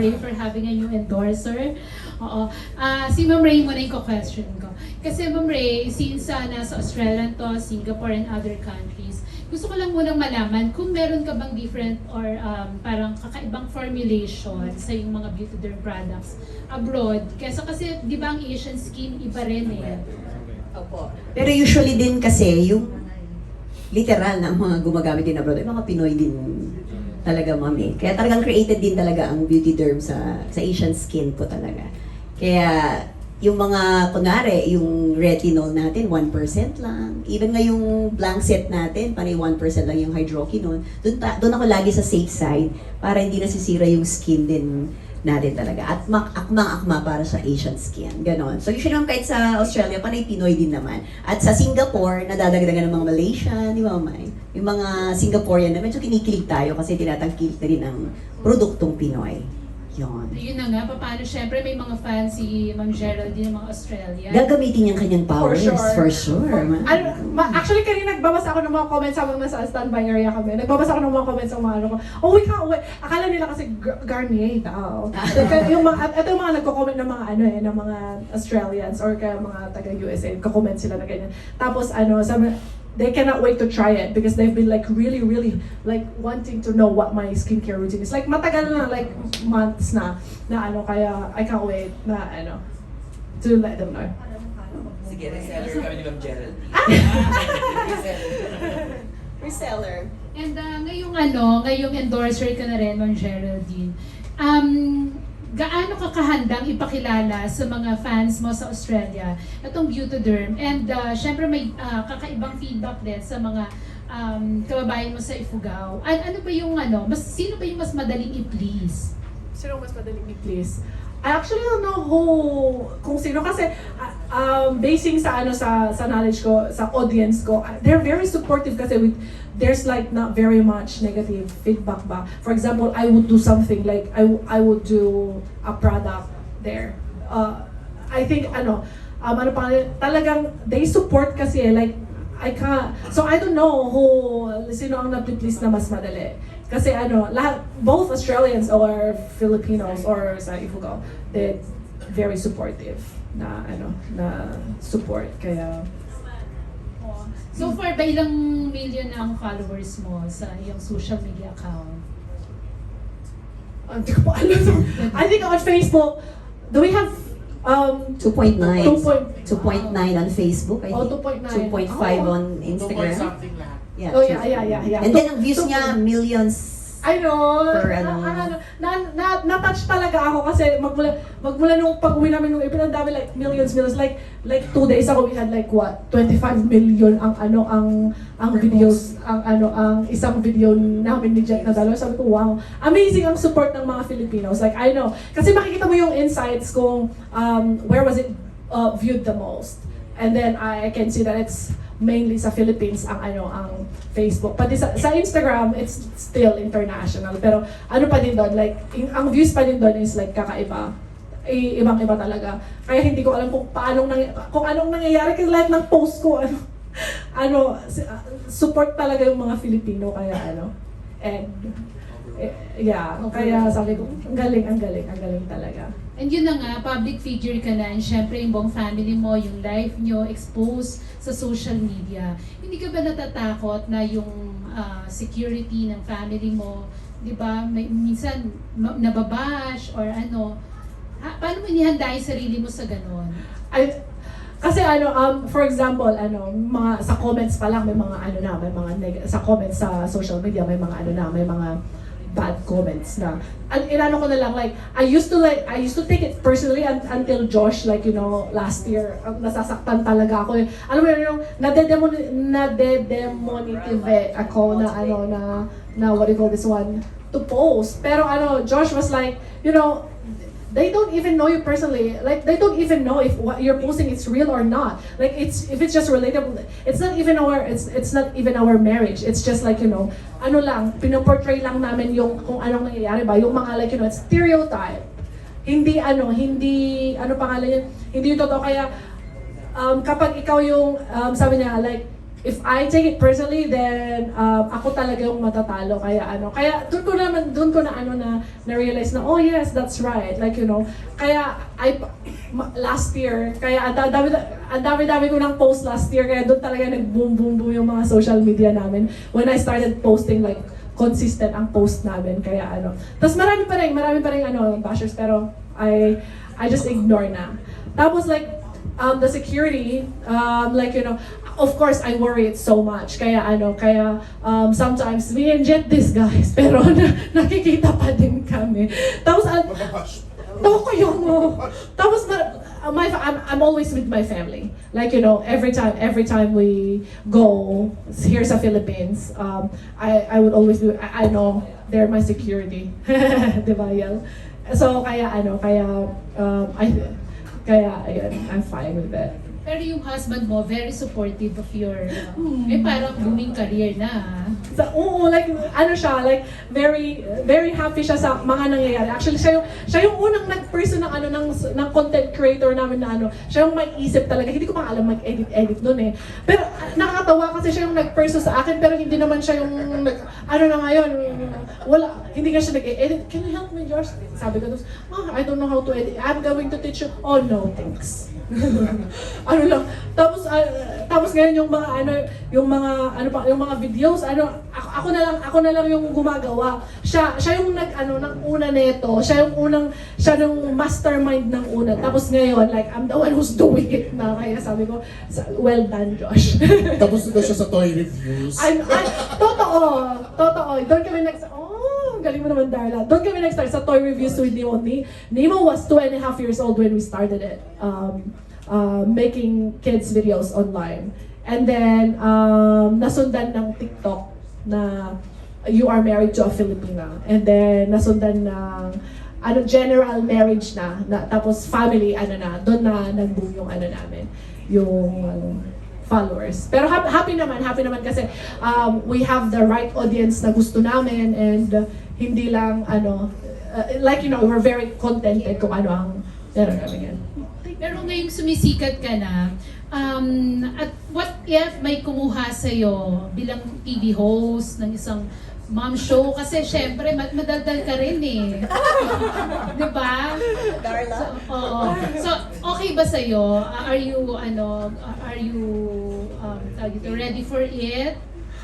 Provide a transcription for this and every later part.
Ray for having a new endorser. Oo. Ah, si Ma'am Ray muna yung question ko. Kasi Ma'am Ray, since ah, nasa Australia to, Singapore and other countries, gusto ko lang munang malaman kung meron ka bang different or um, parang kakaibang formulation sa yung mga beauty derm products abroad. Kesa kasi, di ba ang Asian skin iba rin eh. Opo. Pero usually din kasi, yung literal na mga gumagamit din abroad, ay mga Pinoy din talaga, mami. Kaya talagang created din talaga ang beauty derm sa, sa Asian skin po talaga. Kaya, yung mga, kunwari, yung retinol natin, 1% lang. Even nga yung blank set natin, panay 1% lang yung hydroquinone. Doon, doon ako lagi sa safe side para hindi nasisira yung skin din natin talaga. At mak- akmang-akma para sa Asian skin. Ganon. So usually naman kahit sa Australia, panay Pinoy din naman. At sa Singapore, nadadagdagan ng mga Malaysian, di ba, May? Yung mga Singaporean na medyo kinikilig tayo kasi tinatangkilik na rin ang produktong Pinoy. Yun. Yun na nga, paano syempre may mga fans si Ma'am Geraldine ng mga Australia. Gagamitin niyang kanyang powers, For sure. for sure. ma- Ano, ma- actually, kanina nagbabasa ako ng mga comments habang nasa standby area kami. Nagbabasa ako ng mga comments ng mga ano ko. Oh, we can't wait. Akala nila kasi Gar- Garnier, tao. Kaya yung mga, at ito yung mga nagko-comment ng mga ano eh, ng mga Australians or kaya mga taga-USA. Nagko-comment sila na ganyan. Tapos ano, sabi, they cannot wait to try it because they've been like really, really like wanting to know what my skincare routine is. Like matagal na, like months na, na ano, kaya I can't wait na ano, to let them know. Sige, reseller kami ni Ma'am Gerald. Reseller. And uh, ngayong ano, ngayong endorser ka na rin, Ma'am Geraldine, um, gaano ka kahandang ipakilala sa mga fans mo sa Australia itong Beautyderm? And uh, syempre may uh, kakaibang feedback din sa mga um, kababayan mo sa Ifugao. An ano ba yung ano, mas, sino ba yung mas madaling i-please? Sino mas madaling i-please? I actually don't know who, kung sino kasi uh, um, basing sa ano sa sa knowledge ko, sa audience ko, they're very supportive kasi with there's like not very much negative feedback ba. For example, I would do something like I I would do a product there. Uh, I think ano, um, ano pa talagang they support kasi like I can't, so I don't know who, sino ang na-please na mas madali. Kasi ano, lahat, both Australians or Filipinos or sa Ifugao, they're very supportive na ano, na support. Kaya, So far, ba ilang million na ang followers mo sa iyong social media account? hindi ko pa alam. I think on Facebook, do we have, um, 2.9. 2.9 2.9 on Facebook, I Oh, think. 2.9. 2.5 Oh. on Two point Instagram. something lahat. Yeah, Oh, yeah, yeah, yeah, yeah. And then ang views niya, millions. I know. For na, ano. ano, na, na, na-touch talaga ako kasi magmula, magmula nung pag-uwi namin nung April, ang dami like millions, millions. Like, like two days ago, we had like what? 25 million ang ano, ang, ang videos, ang ano, ang isang video namin ni Jet na dalawa. Sabi ko, wow. Amazing ang support ng mga Filipinos. Like, I know. Kasi makikita mo yung insights kung um, where was it uh, viewed the most. And then I can see that it's mainly sa Philippines ang ano ang Facebook. Pati sa, sa Instagram, it's still international. Pero ano pa din doon, like, in- ang views pa din doon is like kakaiba. I, ibang-iba talaga. Kaya hindi ko alam kung paanong nangy- kung anong nangyayari kasi lahat ng post ko ano ano ah, support talaga yung mga Filipino kaya ano and eh, yeah kaya sabi ko ang galing ang galing ang galing talaga And yun na nga, public figure ka na, and syempre yung buong family mo, yung life nyo, exposed sa social media. Hindi ka ba natatakot na yung ah, security ng family mo, di ba, may, minsan ma- nababash or ano, ha, paano mo inihanda yung sarili mo sa ganon? I, kasi ano, um, for example, ano, mga sa comments pa lang may mga ano na, may mga neg- sa comments sa social media may mga ano na, may mga bad comments na. An inano ko na lang like I used to like I used to take it personally un- until Josh like you know last year nasasaktan talaga ako. eh. Alam mo yun, yung nadedemon nadedemonetize ako na ano na na what do you call this one to post. Pero ano, Josh was like, you know, they don't even know you personally. Like they don't even know if what you're posting is real or not. Like it's if it's just relatable. It's not even our it's it's not even our marriage. It's just like you know, ano lang, pinoportray lang namin yung kung anong nangyayari ba, yung mga like you know, it's stereotype. Hindi ano, hindi ano pangalan yun, hindi yung totoo kaya um, kapag ikaw yung um, sabi niya like if I take it personally, then um, ako talaga yung matatalo. Kaya ano, kaya doon ko naman, doon ko na ano na, na-realize na, oh yes, that's right. Like, you know, kaya I, last year, kaya dami, ang dami-dami ko ng post last year, kaya doon talaga nag-boom, boom, boom yung mga social media namin. When I started posting like, consistent ang post namin, kaya ano. Tapos marami pa rin, marami pa rin ano, bashers, pero I, I just ignore na. Tapos like, um, the security, um, like, you know, of course, I worry it so much. Kaya ano, kaya um, sometimes we inject this guys, pero na, nakikita pa din kami. Tapos, uh, Toko yung mo. Tapos, uh, my, I'm, I'm always with my family. Like, you know, every time, every time we go here sa Philippines, um, I, I would always be, I, I know they're my security. Ba, Yel? So, kaya ano, kaya, um, I, kaya, ayun, I'm fine with it. Pero yung husband mo, very supportive of your, uh, eh parang booming career na. ah. So, oo, like, ano siya, like, very, very happy siya sa mga nangyayari. Actually, siya yung, siya yung unang nag-person ng, ano, ng, ng content creator namin na ano, siya yung may isip talaga. Hindi ko pa alam mag-edit-edit nun eh. Pero, ah, nakakatawa kasi siya yung nag-person sa akin, pero hindi naman siya yung, nag- ano na ngayon, wala, hindi ka siya nag-edit. Can you help me, Josh? Sabi ko, ah, I don't know how to edit. I'm going to teach you. Oh, no, thanks. ano lang. Tapos ah, tapos ngayon yung mga ano yung mga ano pa yung mga videos ano ako, ako na lang ako na lang yung gumagawa. Siya siya yung nag ano ng una nito. Siya yung unang siya yung mastermind ng una. Tapos ngayon like I'm the one who's doing it na kaya sabi ko well done Josh. Tapos na siya sa toy reviews. I'm, I, totoo, totoo. Doon kami nag oh, galing mo naman Darla. Doon kami nag-start sa toy reviews with Nemo. Nemo was two and a half years old when we started it. Um, uh, making kids videos online. And then, um, nasundan ng TikTok na you are married to a Filipina. And then, nasundan ng ano, general marriage na, na tapos family, ano na, doon na nag-boom yung ano namin, yung um, followers. Pero happy, naman, happy naman kasi um, we have the right audience na gusto namin and hindi lang ano, uh, like you know, we're very contented kung ano ang meron kami yan. Pero ngayong sumisikat ka na, um, at what if may kumuha sa'yo bilang TV host ng isang mom show? Kasi syempre, mad- madaldal ka rin eh. Di ba? Darla? So, oo. So, okay ba sa'yo? Are you, ano, are you, um, ready for it?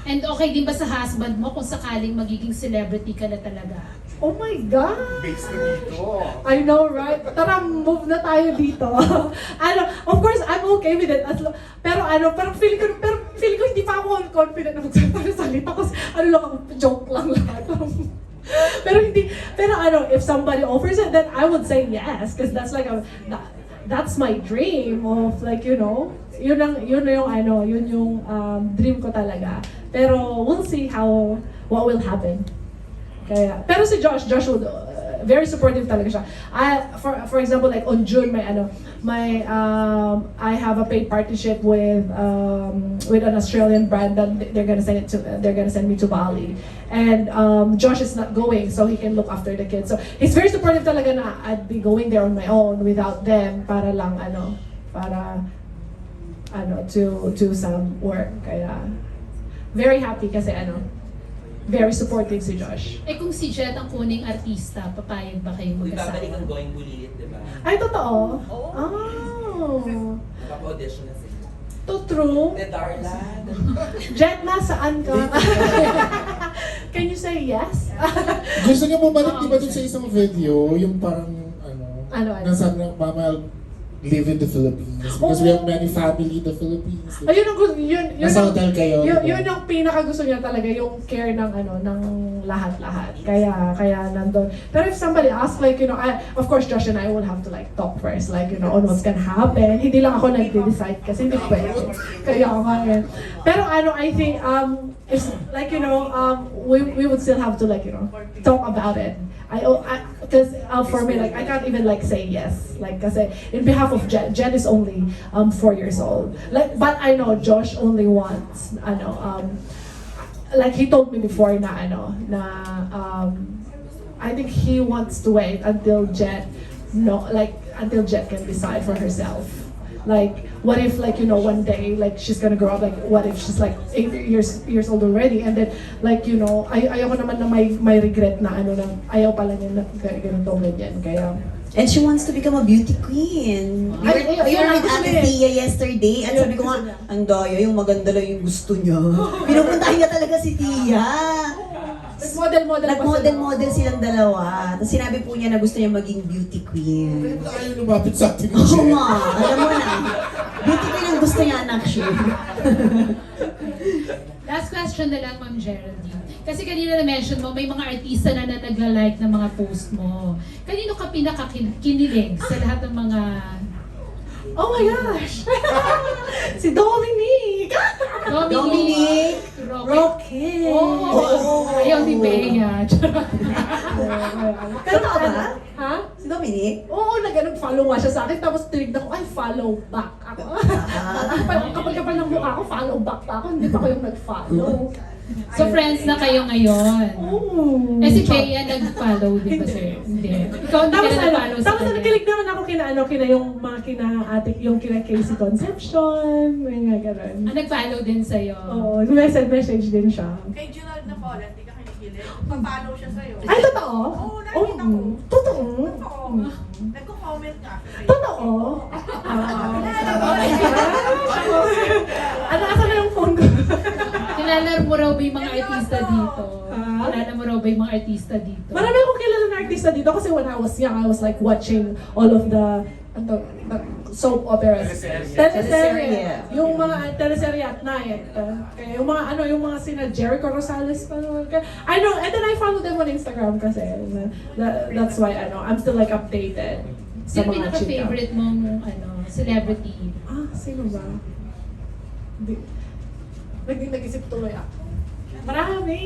And okay din ba sa husband mo kung sakaling magiging celebrity ka na talaga? Oh my God! Based na dito. I know, right? Tara, move na tayo dito. ano, of course, I'm okay with it. As lo- pero ano, pero feeling ko, pero feeling ko hindi pa ako confident na magsalita kasi ano lang joke lang lahat. pero hindi, pero ano, if somebody offers it, then I would say yes. Because that's like, a, that, that's my dream of like, you know, yun ang, yun na yung ano, yun yung um, dream ko talaga. Pero we'll see how, what will happen. Kaya, pero si Josh, Josh would, uh, very supportive talaga siya. I, for, for example, like on June, may ano, may, um, I have a paid partnership with, um, with an Australian brand that they're gonna send it to, they're gonna send me to Bali. And, um, Josh is not going, so he can look after the kids. So, he's very supportive talaga na I'd be going there on my own without them para lang, ano, para, ano, to do some work. Kaya, very happy kasi, ano, very supportive si Josh. Eh kung si Jet ang kuning artista, papayag ba kayong Uy, babalik ang going bulilit, di ba? Ay, totoo? Oo. Oh. Nakapa-audition na sila. To true. Eh, Darla. Jet, nasaan ka? Can you say yes? Gusto niya bumalik, di ba dun sa isang video, yung parang, ano, Ano, ano? nasabi ng mama, I'll live in the Philippines. Because we have many family in the Philippines. Ayun ang gusto, yun, yun, Nasa ang- hotel kayo, Yun, yun ang pinaka gusto niya talaga, yung care ng ano, ng lahat-lahat. Kaya, kaya nandun. Pero if somebody asks, like, you know, I, of course, Josh and I will have to like talk first, like, you know, on what's gonna happen. Hindi lang ako nag-decide kasi hindi pwede. Kaya ako yun. Pero ano, I think, um, if, like, you know, um, we, we would still have to, like, you know, talk about it. I, because uh, for me, like, I can't even like say yes, like, kasi in behalf of Jen, Jen is only um four years old. Like, but I know Josh only wants, ano, um, like he told me before na ano, na um, I think he wants to wait until Jet, no, like until Jet can decide for herself. Like what if like you know one day like she's gonna grow up like what if she's like eight years years old already and then like you know ay ayoko naman na may may regret na ano na ayaw pala niya na kaya ganito ganyan kaya And she wants to become a beauty queen. You were, Ay, ay, you were ay, with Ate. Tia yesterday at sabi ko nga, ang daya, yung maganda lang yung gusto niya. Pinupuntahan niya talaga si Tia. model model Nag-model-model silang dalawa. Tapos sinabi po niya na gusto niya maging beauty queen. Kaya ayaw lumapit sa atin Oo nga, alam mo na. Beauty queen ang gusto anak siya. Last question na lang, Ma'am Geraldine. Kasi kanina na-mention mo, may mga artista na, na nagla-like ng mga post mo. Kanino ka pinakakinilig sa lahat ng mga... oh my gosh si Dominic Dominic! Roque. Rocket Oh, ayaw ni Bea. Charot. pero ba? ha Si Dominic? Oo, nag follow nga siya sa akin, tapos tinignan ko, ay, follow back ako. kapag, kapag kapal ng mukha ko, follow back pa ako, hindi pa ko yung nag-follow. So friends na kayo ngayon. Oo. Eh si Bea nag-follow, di ba sir? Hindi. Ikaw hindi Tapos ka na ano, nag-follow sa tapos kanya. nakikilig naman ako kina ano, kina yung mga kina ate, yung kina Casey Conception, may nga ganun. Ah, nag-follow din sa'yo. Oo, message message din siya. Kay Gerald na Paula, hindi ka kinikilig. Papalo siya sa'yo. Ay, totoo? Oo, nakita ko. Totoo? Totoo. Nagko-comment ka. Totoo? Mo raw ba yung mga artista dito? Ah? Kilala mo raw ba yung mga artista dito? Marami akong kilala na artista dito kasi when I was young, I was like watching all of the ano, the soap operas. Teleserye. Yung mga teleserye at night. Kaya yung mga ano, yung mga sina Jericho Rosales pa naman. I know, and then I follow them on Instagram kasi. That, that's why, ano, I'm still like updated sa chika. pinaka-favorite mong ano, celebrity? Ah, sino ba? Di, nag nag-isip tuloy ako. Marami.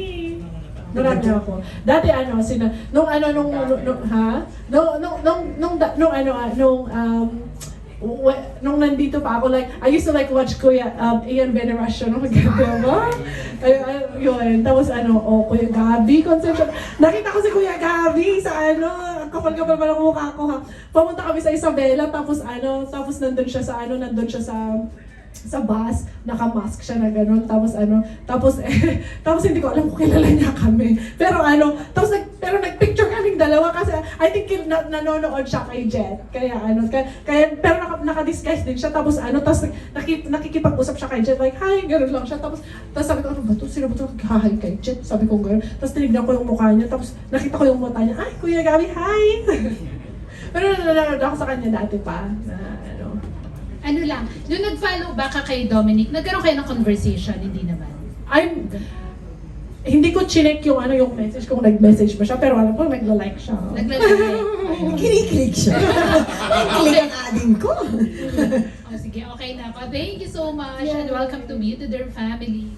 Marami ako. Dati ano, sina, nung ano, nung, nung, nung- ha? Nung, nung, nung, nung, nung ano, ah, nung, um, nung nandito pa ako, like, I used to like watch Kuya um, Ian Veneracion, oh my God, diba? Ay, ay, yun. Tapos ano, oh, Kuya Gabi, Concepcion. Nakita ko si Kuya Gabi sa ano, kapal-kapal pa ng mukha ko ha. Pumunta kami sa Isabela, tapos ano, tapos nandun siya sa ano, nandun siya sa sa bus, naka-mask siya na gano'n, tapos ano, tapos eh, tapos hindi ko alam kung kilala niya kami. Pero ano, tapos nag, pero nag-picture kaming dalawa kasi I think na, nanonood siya kay Jet. Kaya ano, kaya, kaya pero naka, naka-disguise din siya, tapos ano, tapos naki, nakikipag-usap siya kay Jet, like, hi, gano'n lang siya. Tapos, tapos sabi ko, ano ba to? Sino ba to? Hi kay Jet. Sabi ko gano'n. Tapos tinignan ko yung mukha niya, tapos nakita ko yung mata niya, ay, Kuya Gabi, hi! pero nanonood ako sa kanya dati pa, na ano, lang, nung nag-follow back ka kay Dominic, nagkaroon kayo ng conversation, hindi naman. I'm hindi ko chinek yung ano yung message kung nag-message ba siya pero alam ko nagla-like siya. Naglalagay. Kinikilig siya. Kilig ang ading ko. oh, sige, okay na ako. Thank you so much and welcome to Beauty Derm family.